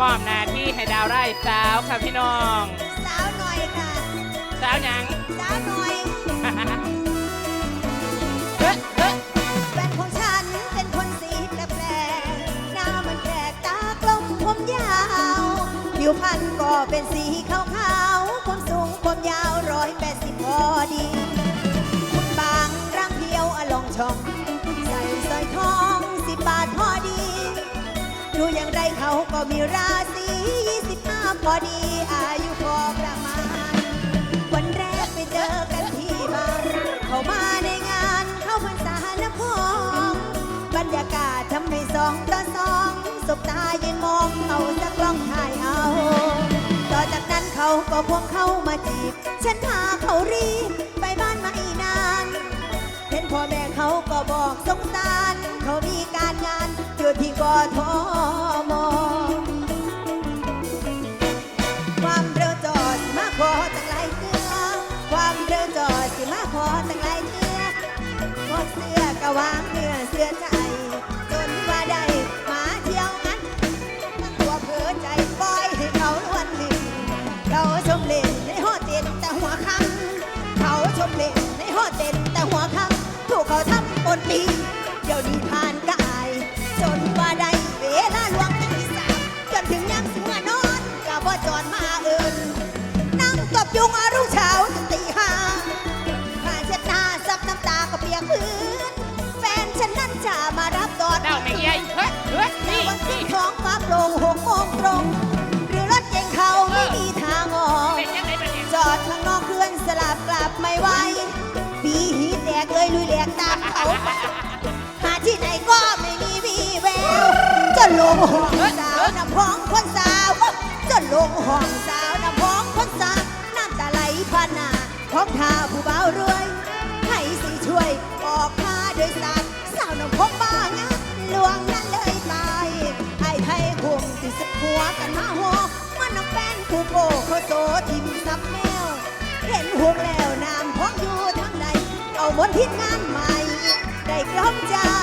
มอบหน้าที่ให้ดาวไร่สาวค่ะพี่น้อง สาวหน่อยค่ะ สาวหยัง สาวหน่อยเฮ้ยเฮ้ยแฟนของฉันเป็นคนสีแปลกๆหน้ามันแปลกตากลมผมยาว ผิวพรรณก็เป็นสีขาวๆความสูงความยาวร้อยแปดสิบพอดี ดูอย่างไรเขาก็มีราศี25พอดีอายุพอประมาณ วันแรกไปเจอกันที่บ้านเขามาในงานเข้าพรรษานครบรรยากาศทำให้สองต่อสองสบตายืนมองเอาจะกล้องถ่ายเอา ต่อจากนั้นเขาก็พวงเข้ามาจีบ ฉันพาเขารีบไปบ้านไม่นาน เห็นพ่อแม่เขาก็บอกสงสาร เขามีการงานอยู่ที่กอทม ความเร็วจอดสิมาขอตั้งหลายเทือความเร็วจอดสิมาขอตั้งหลายเทือหมดเสื้อกะวางเนื้อเสื้อใจ จนว่าได้มาเที่ยวงั้นตั้งตัวเผลอใจปล่อยให้เขาล้วนลินเขาชมเล่นในห้อเต็นแต่หัวคำเขาชมเล่นในห้อเต็นแต่หัวคำถูกเขาทำปนปีเดี๋ยวนี้ผ่า อนก็บ่จอนมาเอินนั่งตบยุงอารุ่งเช้าจนตีห้าผ้าเช็ดหน้าซับน้ำตาก็เปียกพื้น แฟนฉันนั้นจะมารับตอนดาวไม่ใหญ่เฮ้ยเฮ้ยในนี่วันที่นี่ท้องฟ้าโปร่งหกโมงตรง หรือรถเก่งเขาไม่มีทางออก เป็นยังไงเป็นยังจอดข้างนอกเคลื่อนสลับกลับไม่ไหวปีหีแตกเลยลุยแหลกตามเขาไปหาที่ไหนก็ไม่มีวี่แววจนลงห้องสาวน้ำพองคนสาวจน ลงห้องสาวน้ำพองคนสาน้ำตาไหลผ่านหน้าของทาผู้เบารวยให้สิช่วยออกค่าโดยสารสาวน้ำพองบ้างะลวงนั้นเลยตายไอ้ไทยคงติดสหัวกันมาหัวมันน้ำแป้นผู้โกเขาโซทิมซับแมวเห็นห่วงแล้วน้ำพองอยู่ทางใดเอาบนทิศงานใหม่ได้กล้อมใจนกขึ้น